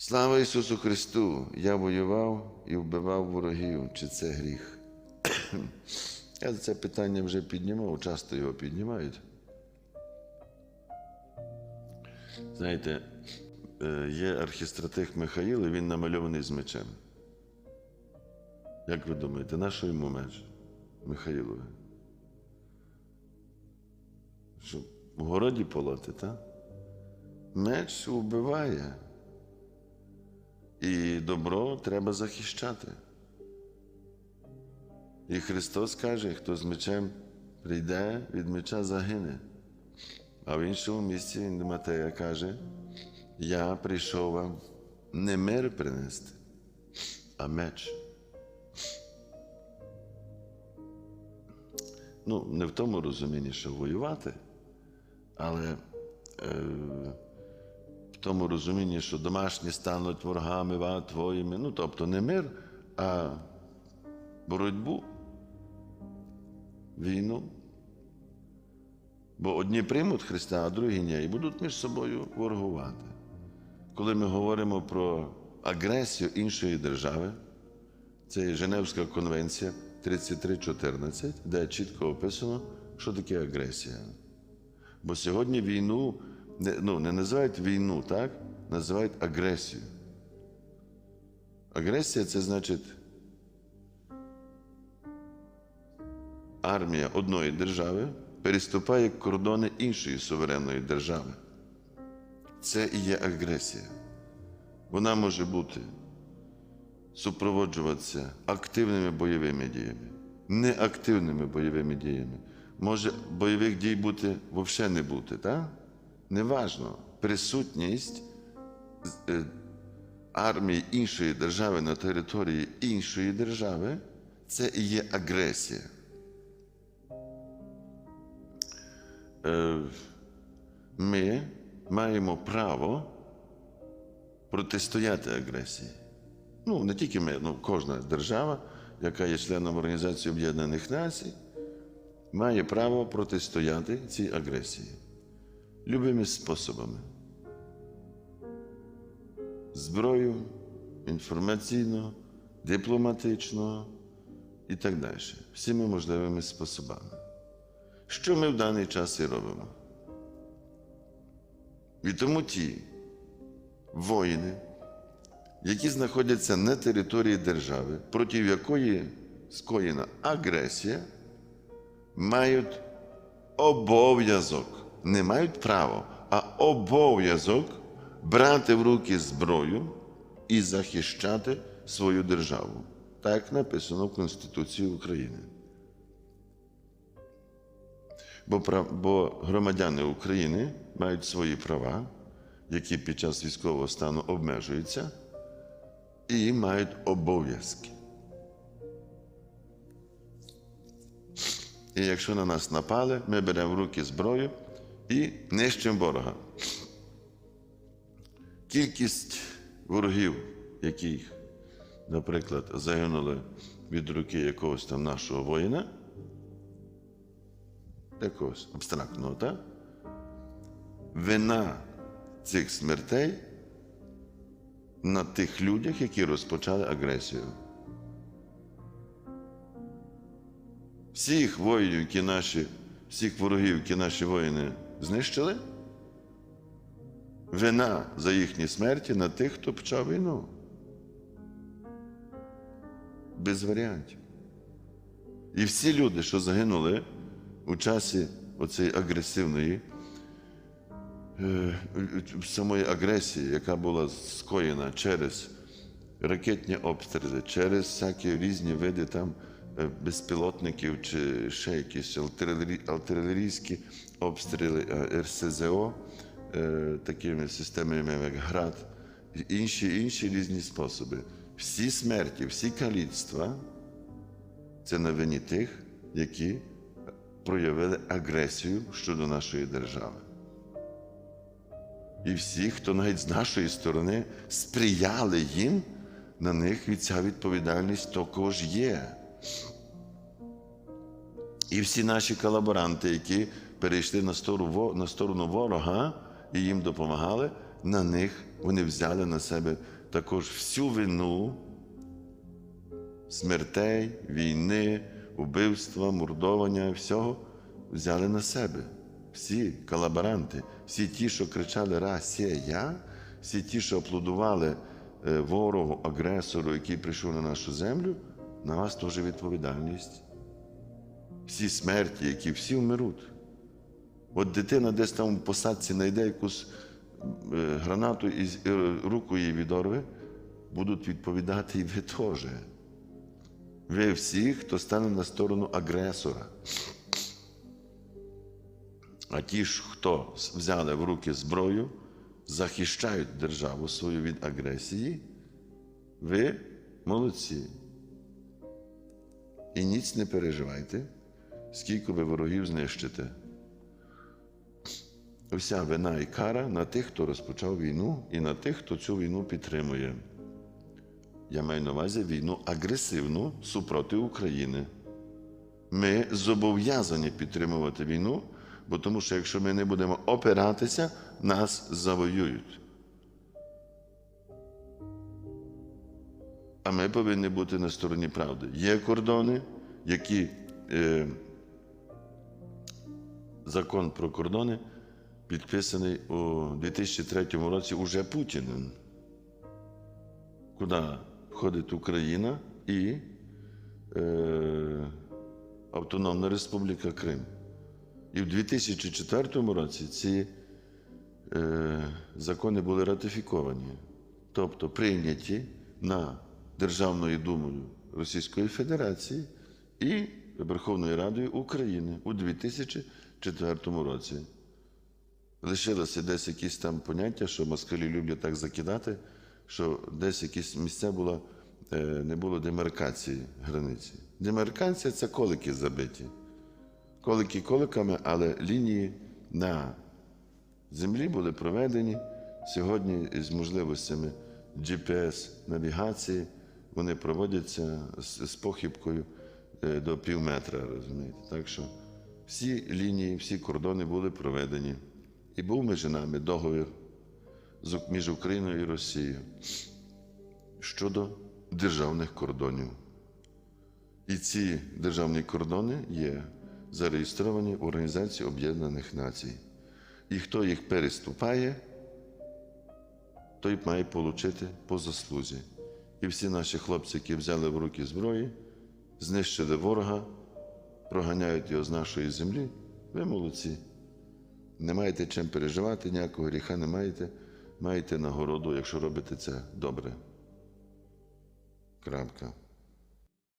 Слава Ісусу Христу! Я воював і вбивав ворогів. Чи це гріх? Я це питання вже піднімав, часто його піднімають. Знаєте, е, є архістратих Михаїл, і він намальований з мечем. Як ви думаєте, на що йому меч Михаїлові? Щоб в городі полоти, так? Меч вбиває. І добро треба захищати. І Христос каже, хто з мечем прийде, від меча загине. А в іншому місці Матея каже: Я прийшов вам не мир принести, а меч. Ну, не в тому розумінні, що воювати, але е, тому розумінні, що домашні стануть ворогами твоїми. Ну, тобто не мир, а боротьбу, війну. Бо одні приймуть Христа, а другі ні, і будуть між собою ворогувати. Коли ми говоримо про агресію іншої держави, це є Женевська конвенція 3314, де чітко описано, що таке агресія. Бо сьогодні війну не, ну, не називають війну, так? Називають агресію. Агресія це значить армія одної держави переступає кордони іншої суверенної держави. Це і є агресія. Вона може бути супроводжуватися активними бойовими діями, неактивними бойовими діями. Може бойових дій бути взагалі не бути, так? Неважно. Присутність е, армії іншої держави на території іншої держави це і є агресія. Е, Ми маємо право протистояти агресії. Ну, не тільки ми, ну, кожна держава, яка є членом Організації Об'єднаних Націй, має право протистояти цій агресії любими способами. Зброю, інформаційно, дипломатично і так далі. Всіми можливими способами. Що ми в даний час і робимо? І тому ті воїни, які знаходяться на території держави, проти якої скоєна агресія, мають обов'язок, не мають право, а обов'язок брати в руки зброю і захищати свою державу. Так написано в Конституції України. Бо, бо громадяни України мають свої права, які під час військового стану обмежуються, і мають обов'язки. І якщо на нас напали, ми беремо в руки зброю і нищимо ворога. Кількість ворогів, яких, наприклад, загинули від руки якогось там нашого воїна, якогось абстрактного, так? Вина цих смертей на тих людях, які розпочали агресію. Всіх воїнів, які наші, всіх ворогів, які наші воїни знищили, вина за їхні смерті на тих, хто почав війну. Без варіантів. І всі люди, що загинули у часі оцієї агресивної е, самої агресії, яка була скоєна через ракетні обстріли, через всякі різні види там безпілотників чи ще якісь артилерійські обстріли е, РСЗО е, такими системами, як ГРАД, інші, інші різні способи. Всі смерті, всі каліцтва це на вині тих, які проявили агресію щодо нашої держави. І всі, хто навіть з нашої сторони сприяли їм, на них ця відповідальність також є. І всі наші колаборанти, які перейшли на сторону, ворога і їм допомагали, на них вони взяли на себе також всю вину смертей, війни, убивства, мордовання, всього взяли на себе. Всі колаборанти, всі ті, що кричали Росія, всі ті, що аплодували е, ворогу, агресору, який прийшов на нашу землю, на вас теж відповідальність. Всі смерті, які всі вмируть. От дитина десь там в посадці знайде якусь е, гранату і е, руку їй відорве, будуть відповідати і ви теж. Ви всі, хто стане на сторону агресора. А ті ж, хто взяли в руки зброю, захищають державу свою від агресії, ви молодці. І ніц не переживайте, скільки ви ворогів знищите. Вся вина і кара на тих, хто розпочав війну, і на тих, хто цю війну підтримує. Я маю на увазі війну агресивну супроти України. Ми зобов'язані підтримувати війну, бо тому що якщо ми не будемо опиратися, нас завоюють. А ми повинні бути на стороні правди. Є кордони, які е, закон про кордони підписаний у 2003 році уже Путіним, куди входить Україна і е, Автономна Республіка Крим. І в 2004 році ці е, закони були ратифіковані, тобто прийняті на Державною думою Російської Федерації і Верховною Радою України у 2004 році. Лишилося десь якісь там поняття, що москалі люблять так закидати, що десь якісь місця було, е, не було демаркації границі. Демаркація це колики забиті. Колики коликами, але лінії на землі були проведені сьогодні з можливостями GPS-навігації. Вони проводяться з, з похибкою е, до пів метра, розумієте. Так що всі лінії, всі кордони були проведені. І був між нами договір між Україною і Росією щодо державних кордонів. І ці державні кордони є зареєстровані в Організації Об'єднаних Націй. І хто їх переступає, той має отримати по заслузі. І всі наші хлопці, які взяли в руки зброї, знищили ворога, проганяють його з нашої землі, ви молодці. Не маєте чим переживати, ніякого гріха не маєте, маєте нагороду, якщо робите це добре. Крапка.